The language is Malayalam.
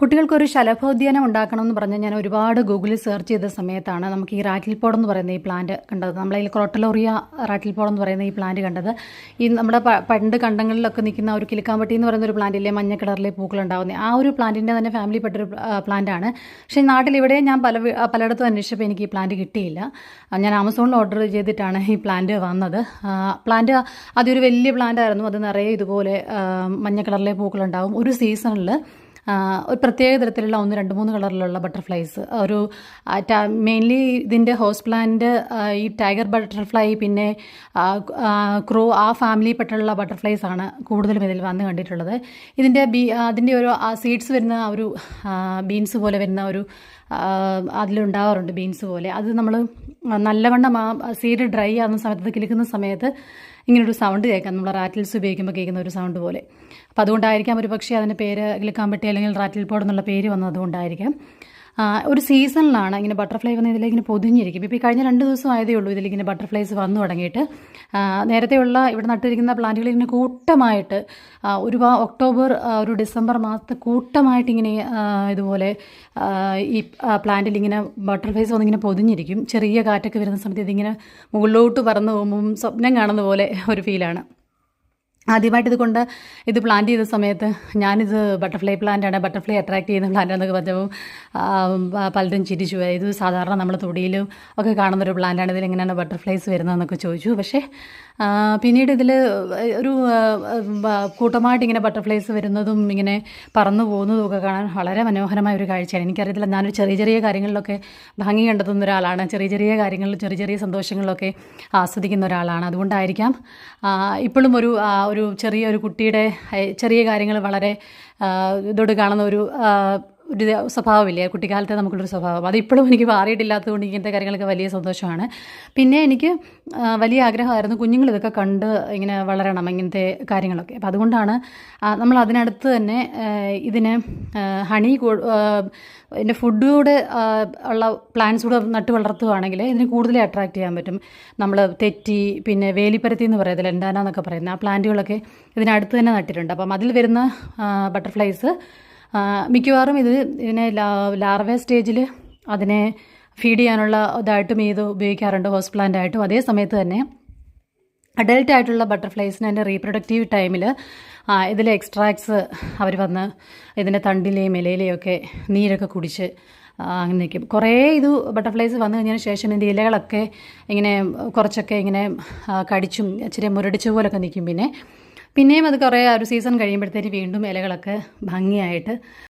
കുട്ടികൾക്കൊരു ശലഭോദ്യാനം ഉണ്ടാക്കണം എന്ന് പറഞ്ഞ് ഞാൻ ഒരുപാട് ഗൂഗിളിൽ സെർച്ച് ചെയ്ത സമയത്താണ് നമുക്ക് ഈ റാറ്റിൽ പോഡ് എന്ന് പറയുന്ന ഈ പ്ലാന്റ് കണ്ടത്. നമ്മളതിൽ ക്രോട്ടലോറിയ റാറ്റിൽ പോഡ് എന്ന് പറയുന്ന ഈ പ്ലാന്റ് കണ്ടത്. ഈ നമ്മുടെ പണ്ട് കണ്ടങ്ങളിലൊക്കെ നിൽക്കുന്ന ഒരു കിലുക്കാമ്പട്ടി എന്ന് പറയുന്ന ഒരു പ്ലാന്റ് ഇല്ലേ മഞ്ഞ കളറിലെ പൂക്കൾ ഉണ്ടാകുന്നത് ആ ഒരു പ്ലാന്റിന്റെ തന്നെ ഫാമിലിപ്പെട്ടൊരു പ്ലാന്റ് ആണ്. പക്ഷേ നാട്ടിൽ ഇവിടെ ഞാൻ പല പലയിടത്തും അന്വേഷിച്ചപ്പോൾ എനിക്ക് ഈ പ്ലാന്റ് കിട്ടിയില്ല. ഞാൻ ആമസോണിൽ ഓർഡർ ചെയ്തിട്ടാണ് ഈ പ്ലാന്റ് വന്നത്. പ്ലാന്റ് അതൊരു വലിയ പ്ലാന്റ് ആയിരുന്നു. അത് നിറയെ ഇതുപോലെ മഞ്ഞ കളറിലെ പൂക്കളുണ്ടാവും ഒരു സീസണിൽ ഒരു പ്രത്യേക തരത്തിലുള്ള ഒന്ന് രണ്ട് മൂന്ന് കളറിലുള്ള ബട്ടർഫ്ലൈസ്. ഒരു മെയിൻലി ഇതിന്റെ ഹോസ് പ്ലാന്റ് ഈ ടൈഗർ ബട്ടർഫ്ലൈ പിന്നെ ക്രോ ആ ഫാമിലിയിൽപ്പെട്ടുള്ള ബട്ടർഫ്ലൈസ് ആണ് കൂടുതലും ഇതിൽ വന്ന് കണ്ടിട്ടുള്ളത്. ഇതിന്റെ ബീ അതിന്റെ ഒരു സീഡ്സ് വരുന്ന ഒരു ബീൻസ് പോലെ വരുന്ന ഒരു അതിലുണ്ടാവാറുണ്ട് ബീൻസ് പോലെ. അത് നമ്മൾ നല്ലവണ്ണം ആ സീഡ് ഡ്രൈ ആകുന്ന സമയത്ത് കിളിക്കുന്ന സമയത്ത് ഇങ്ങനൊരു സൗണ്ട് കേൾക്കാം. നമ്മൾ റാറ്റിൽസ് ഉപയോഗിക്കുമ്പോൾ കേൾക്കുന്ന ഒരു സൗണ്ട് പോലെ. അപ്പോൾ അതുകൊണ്ടായിരിക്കാം ഒരു പക്ഷേ അതിന്റെ പേര് കിളിക്കാൻ പറ്റിയ അല്ലെങ്കിൽ റാറ്റിൽ പോഡ് എന്നുള്ള പേര് വന്നത് അതുകൊണ്ടായിരിക്കാം ഒരു സീസണിലാണ് ഇങ്ങനെ ബട്ടർഫ്ലൈ വന്ന് ഇതിലിങ്ങനെ പൊതിഞ്ഞിരിക്കും. ഇപ്പോൾ ഈ കഴിഞ്ഞ രണ്ട് ദിവസം ആയതേ ഉള്ളൂ ഇതിലിങ്ങനെ ബട്ടർഫ്ലൈസ് വന്നു തുടങ്ങിയിട്ട്. നേരത്തെയുള്ള ഇവിടെ നട്ടിരിക്കുന്ന പ്ലാന്റുകളിൽ ഇങ്ങനെ കൂട്ടമായിട്ട് ഒരു ഒക്ടോബർ ഒരു ഡിസംബർ മാസത്തെ കൂട്ടമായിട്ട് ഇങ്ങനെ ഇതുപോലെ ഈ പ്ലാന്റിൽ ഇങ്ങനെ ബട്ടർഫ്ലൈസ് വന്നിങ്ങനെ പൊതിഞ്ഞിരിക്കും. ചെറിയ കാറ്റൊക്കെ വരുന്ന സമയത്ത് ഇതിങ്ങനെ മുകളിലോട്ട് പറന്ന് പോകുമ്പം സ്വപ്നം കാണുന്ന പോലെ ഒരു ഫീലാണ്. ആദ്യമായിട്ട് ഇതുകൊണ്ട് ഇത് പ്ലാന്റ് ചെയ്ത സമയത്ത് ഞാനിത് ബട്ടർഫ്ലൈ പ്ലാന്റ് ആണ്. ബട്ടർഫ്ലൈ അട്രാക്ട് ചെയ്യുന്ന പ്ലാന്റ് എന്നൊക്കെ പറഞ്ഞപ്പോൾ പലരും ചിരിച്ചു പോയി. ഇത് സാധാരണ നമ്മൾ തൊടിയിലും ഒക്കെ കാണുന്ന ഒരു പ്ലാന്റാണ് ഇതിൽ എങ്ങനെയാണ് ബട്ടർഫ്ലൈസ് വരുന്നതെന്നൊക്കെ ചോദിച്ചു. പക്ഷേ പിന്നീട് ഇതിൽ ഒരു കൂട്ടമായിട്ട് ഇങ്ങനെ ബട്ടർഫ്ലൈസ് വരുന്നതും ഇങ്ങനെ പറന്നു പോകുന്നതും ഒക്കെ കാണാൻ വളരെ മനോഹരമായ ഒരു കാഴ്ചയാണ്. എനിക്കറിയത്തില്ല ഞാനൊരു ചെറിയ ചെറിയ കാര്യങ്ങളിലൊക്കെ ഭംഗി കണ്ടെത്തുന്ന ഒരാളാണ്. ചെറിയ ചെറിയ കാര്യങ്ങളിൽ ചെറിയ ചെറിയ സന്തോഷങ്ങളിലൊക്കെ ആസ്വദിക്കുന്ന ഒരാളാണ്. അതുകൊണ്ടായിരിക്കാം ഇപ്പോഴും ഒരു ആ, ഒരു ചെറിയൊരു കുട്ടിയുടെ ചെറിയ കാര്യങ്ങൾ വളരെ ഇതോട് കാണുന്ന ഒരു ഒരു സ്വഭാവമില്ലേ? കുട്ടിക്കാലത്തെ നമുക്കുള്ളൊരു സ്വഭാവം. അത് ഇപ്പോഴും എനിക്ക് മാറിയിട്ടില്ലാത്തതുകൊണ്ട് ഇങ്ങനത്തെ കാര്യങ്ങളൊക്കെ വലിയ സന്തോഷമാണ്. പിന്നെ എനിക്ക് വലിയ ആഗ്രഹമായിരുന്നു കുഞ്ഞുങ്ങൾ ഇതൊക്കെ കണ്ട് ഇങ്ങനെ വളരണം ഇങ്ങനത്തെ കാര്യങ്ങളൊക്കെ. അപ്പം അതുകൊണ്ടാണ് നമ്മൾ അതിനടുത്ത് തന്നെ ഇതിന് ഹണി എന്റെ ഫുഡ് ഉള്ള പ്ലാന്റ്സ് കൂടെ നട്ട് വളർത്തുകയാണെങ്കിൽ ഇതിന് കൂടുതൽ അട്രാക്ട് ചെയ്യാൻ പറ്റും. നമ്മൾ തെറ്റി പിന്നെ വേലിപ്പരത്തി എന്ന് പറയത്തില്ല എന്താനാന്നൊക്കെ എന്നൊക്കെ പറയുന്ന ആ പ്ലാന്റുകളൊക്കെ ഇതിനടുത്ത് തന്നെ നട്ടിട്ടുണ്ട്. അപ്പം അതിൽ വരുന്ന ബട്ടർഫ്ലൈസ് മിക്കവാറും ഇത് ഇതിനെ ലാർവേ സ്റ്റേജിൽ അതിനെ ഫീഡ് ചെയ്യാനുള്ള ഇതായിട്ടും ഇത് ഉപയോഗിക്കാറുണ്ട് ഹോസ് പ്ലാന്റ് ആയിട്ടും. അതേ സമയത്ത് തന്നെ അഡൽട്ട് ആയിട്ടുള്ള ബട്ടർഫ്ലൈസിന് അതിന്റെ റീപ്രൊഡക്റ്റീവ് ടൈമിൽ ഇതിലെ എക്സ്ട്രാക്ട്സ് അവർ വന്ന് ഇതിന്റെ തണ്ടിലെയും ഇലയിലെയും ഒക്കെ നീരൊക്കെ കുടിച്ച് അങ്ങനെ നിൽക്കും. കുറേ ഇത് ബട്ടർഫ്ലൈസ് വന്നു കഴിഞ്ഞതിന് ശേഷം ഇതിന്റെ ഇലകളൊക്കെ ഇങ്ങനെ കുറച്ചൊക്കെ ഇങ്ങനെ കടിച്ചും ഇച്ചിരി മുരടിച്ച പോലൊക്കെ നിൽക്കും. പിന്നെ പിന്നെയും അത് കുറേ ആ ഒരു സീസൺ കഴിയുമ്പോഴത്തേക്ക് വീണ്ടും ഇലകളൊക്കെ ഭംഗിയായിട്ട്